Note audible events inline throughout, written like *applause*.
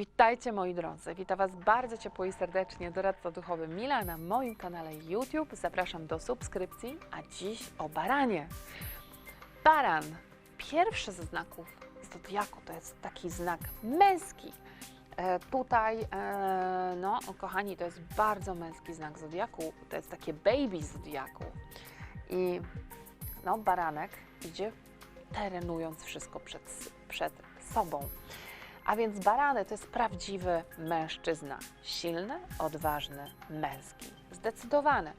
Witajcie moi drodzy, witam Was bardzo ciepło i serdecznie, doradca duchowy Mila na moim kanale YouTube. Zapraszam do subskrypcji, a dziś o baranie. Baran, pierwszy ze znaków zodiaku, to jest taki znak męski. E, tutaj, e, no kochani, to jest bardzo męski znak zodiaku, to jest takie baby zodiaku. I no, baranek idzie terenując wszystko przed, przed sobą. A więc barany to jest prawdziwy mężczyzna. Silny, odważny, męski, zdecydowany.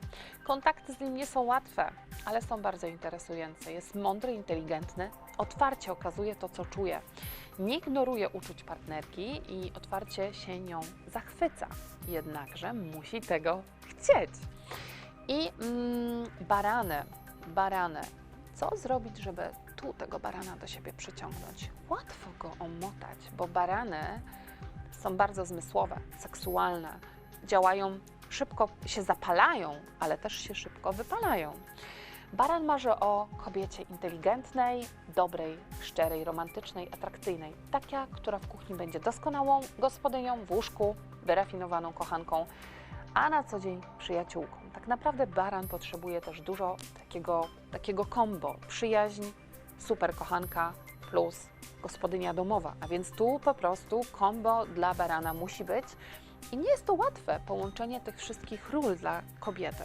Kontakty z nim nie są łatwe, ale są bardzo interesujące. Jest mądry, inteligentny, otwarcie okazuje to, co czuje. Nie ignoruje uczuć partnerki i otwarcie się nią zachwyca. Jednakże musi tego chcieć. I mm, barany, barany. Co zrobić, żeby tu tego barana do siebie przyciągnąć? Łatwo go omotać, bo barany są bardzo zmysłowe, seksualne, działają szybko, się zapalają, ale też się szybko wypalają. Baran marzy o kobiecie inteligentnej, dobrej, szczerej, romantycznej, atrakcyjnej. Taka, która w kuchni będzie doskonałą gospodynią, w łóżku wyrafinowaną kochanką, a na co dzień przyjaciółką. Tak naprawdę baran potrzebuje też dużo takiego, takiego kombo. Przyjaźń, super kochanka plus gospodynia domowa. A więc tu po prostu kombo dla barana musi być. I nie jest to łatwe połączenie tych wszystkich ról dla kobiety.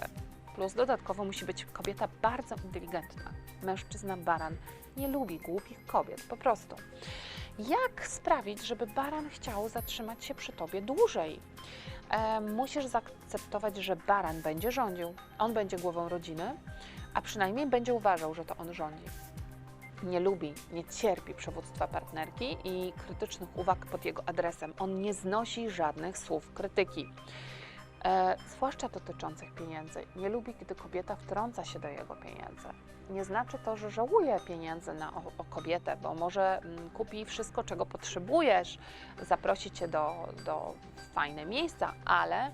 Plus dodatkowo musi być kobieta bardzo inteligentna. Mężczyzna baran nie lubi głupich kobiet, po prostu. Jak sprawić, żeby baran chciał zatrzymać się przy tobie dłużej? E, musisz zaakceptować, że baran będzie rządził, on będzie głową rodziny, a przynajmniej będzie uważał, że to on rządzi. Nie lubi, nie cierpi przywództwa partnerki i krytycznych uwag pod jego adresem. On nie znosi żadnych słów krytyki, e, zwłaszcza dotyczących pieniędzy. Nie lubi, gdy kobieta wtrąca się do jego pieniędzy. Nie znaczy to, że żałuje pieniędzy na o, o kobietę, bo może mm, kupi wszystko, czego potrzebujesz, zaprosi cię do, do fajne miejsca, ale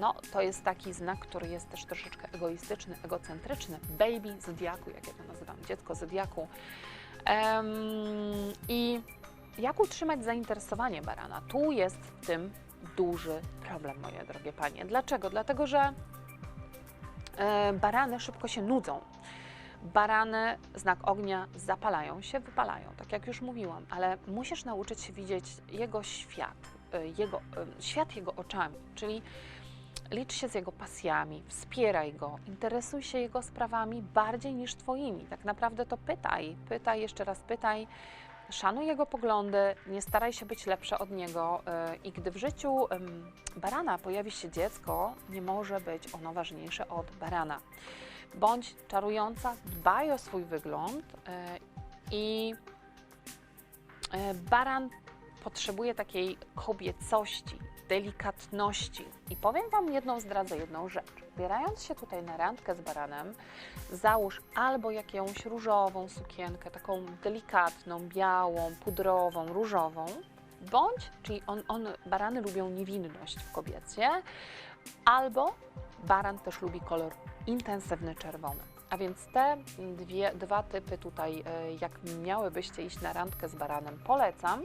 no, to jest taki znak, który jest też troszeczkę egoistyczny, egocentryczny. Baby zodiaku, jak ja to nazywam, dziecko zodiaku. Em, I jak utrzymać zainteresowanie barana? Tu jest w tym duży problem, moje drogie panie. Dlaczego? Dlatego, że e, barany szybko się nudzą. Barany, znak ognia, zapalają się, wypalają, tak jak już mówiłam, ale musisz nauczyć się widzieć jego świat, e, jego, e, świat jego oczami, czyli licz się z jego pasjami, wspieraj go, interesuj się jego sprawami bardziej niż twoimi. Tak naprawdę to pytaj, pytaj, jeszcze raz pytaj, szanuj jego poglądy, nie staraj się być lepsza od niego e, i gdy w życiu barana pojawi się dziecko, nie może być ono ważniejsze od barana. Bądź czarująca, dbaj o swój wygląd e, i e, baran potrzebuje takiej kobiecości, delikatności. I powiem Wam jedną, zdradzę jedną rzecz. Wybierając się tutaj na randkę z baranem, załóż albo jakąś różową sukienkę, taką delikatną, białą, pudrową, różową, bądź, czyli on, on, barany lubią niewinność w kobiecie, albo baran też lubi kolor intensywny czerwony. A więc te dwie, dwa typy tutaj, e, jak miałybyście iść na randkę z baranem, polecam.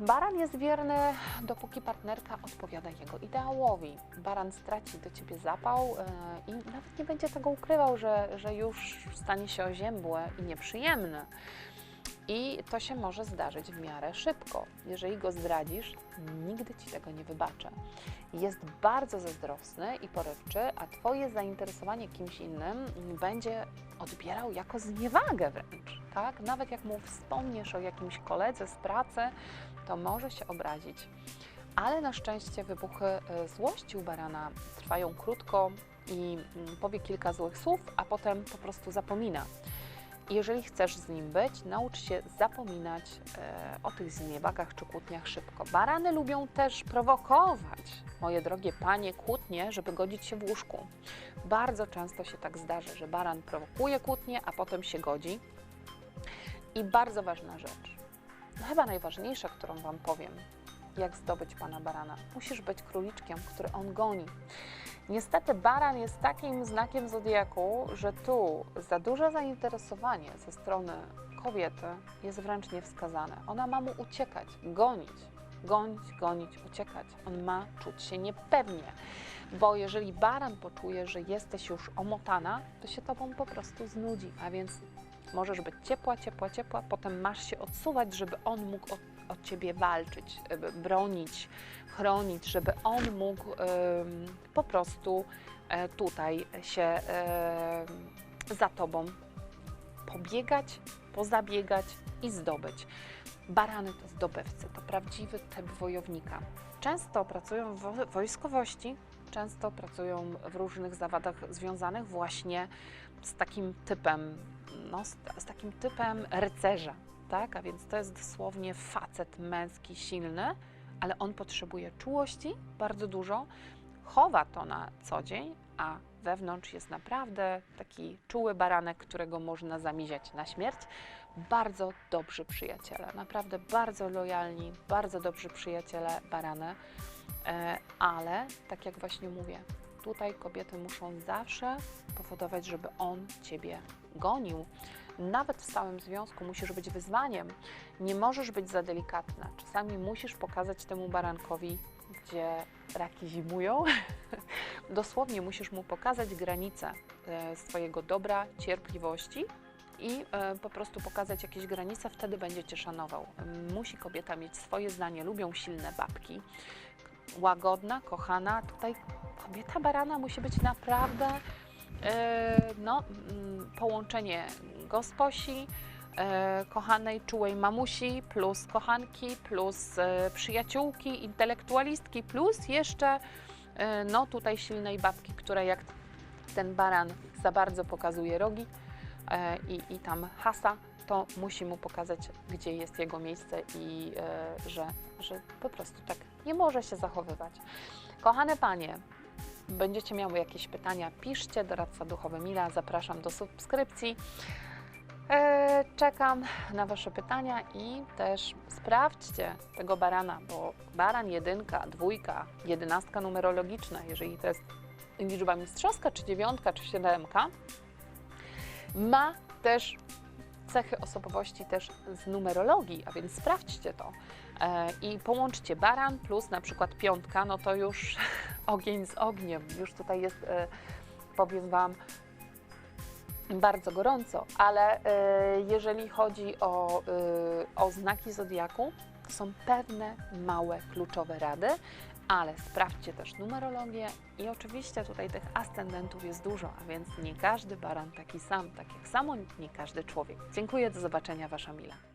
Baran jest wierny, dopóki partnerka odpowiada jego ideałowi. Baran straci do ciebie zapał e, i nawet nie będzie tego ukrywał, że, że już stanie się oziębły i nieprzyjemny. I to się może zdarzyć w miarę szybko. Jeżeli go zdradzisz, nigdy ci tego nie wybaczę. Jest bardzo zazdrosny i porywczy, a twoje zainteresowanie kimś innym będzie odbierał jako zniewagę wręcz. Tak? Nawet jak mu wspomniesz o jakimś koledze z pracy, to może się obrazić. Ale na szczęście wybuchy e, złości u barana trwają krótko i mm, powie kilka złych słów, a potem po prostu zapomina. Jeżeli chcesz z nim być, naucz się zapominać e, o tych zniewagach czy kłótniach szybko. Barany lubią też prowokować, moje drogie panie, kłótnie, żeby godzić się w łóżku. Bardzo często się tak zdarza, że baran prowokuje kłótnię, a potem się godzi. I bardzo ważna rzecz, no chyba najważniejsza, którą Wam powiem, jak zdobyć pana barana. Musisz być króliczkiem, który on goni. Niestety baran jest takim znakiem zodiaku, że tu za duże zainteresowanie ze strony kobiety jest wręcz niewskazane. Ona ma mu uciekać, gonić, gonić, gonić, uciekać. On ma czuć się niepewnie, bo jeżeli baran poczuje, że jesteś już omotana, to się tobą po prostu znudzi, a więc możesz być ciepła, ciepła, ciepła, potem masz się odsuwać, żeby on mógł od, od ciebie walczyć, y, bronić, chronić, żeby on mógł po prostu e, tutaj się za tobą pobiegać, pozabiegać i zdobyć. Barany to zdobywcy, to prawdziwy typ wojownika. Często pracują w wo- wojskowości, często pracują w różnych zawodach związanych właśnie z takim typem, no, z, z takim typem rycerza, tak? A więc to jest dosłownie facet męski, silny, ale on potrzebuje czułości bardzo dużo, chowa to na co dzień, a wewnątrz jest naprawdę taki czuły baranek, którego można zamiziać na śmierć. Bardzo dobrzy przyjaciele, naprawdę bardzo lojalni, bardzo dobrzy przyjaciele barane, e, ale tak jak właśnie mówię, tutaj kobiety muszą zawsze powodować, żeby on ciebie gonił. Nawet w stałym związku musisz być wyzwaniem. Nie możesz być za delikatna. Czasami musisz pokazać temu barankowi, gdzie raki zimują. *laughs* Dosłownie musisz mu pokazać granice e, swojego dobra, cierpliwości i e, po prostu pokazać jakieś granice, wtedy będzie cię szanował. Musi kobieta mieć swoje zdanie, lubią silne babki. Łagodna, kochana. Tutaj kobieta barana musi być naprawdę e, no, mm, połączenie gosposi, e, kochanej, czułej mamusi, plus kochanki, plus e, przyjaciółki, intelektualistki, plus jeszcze e, no tutaj silnej babki, która jak ten baran za bardzo pokazuje rogi i, i tam hasa, to musi mu pokazać, gdzie jest jego miejsce i że, że po prostu tak nie może się zachowywać. Kochane panie, będziecie miały jakieś pytania, piszcie, doradca duchowy Mila, zapraszam do subskrypcji. E, czekam na Wasze pytania i też sprawdźcie tego barana, bo baran jedynka, dwójka, jedenastka numerologiczna, jeżeli to jest liczba mistrzowska, czy dziewiątka, czy siódemka, ma też cechy osobowości też z numerologii, a więc sprawdźcie to. E, I połączcie baran plus na przykład piątka, no to już *laughs* ogień z ogniem. Już tutaj jest, e, powiem Wam, bardzo gorąco, ale e, jeżeli chodzi o, e, o znaki zodiaku, to są pewne małe kluczowe rady, ale sprawdźcie też numerologię i oczywiście tutaj tych ascendentów jest dużo, a więc nie każdy baran taki sam, tak jak samo nie każdy człowiek. Dziękuję, do zobaczenia, Wasza Mila.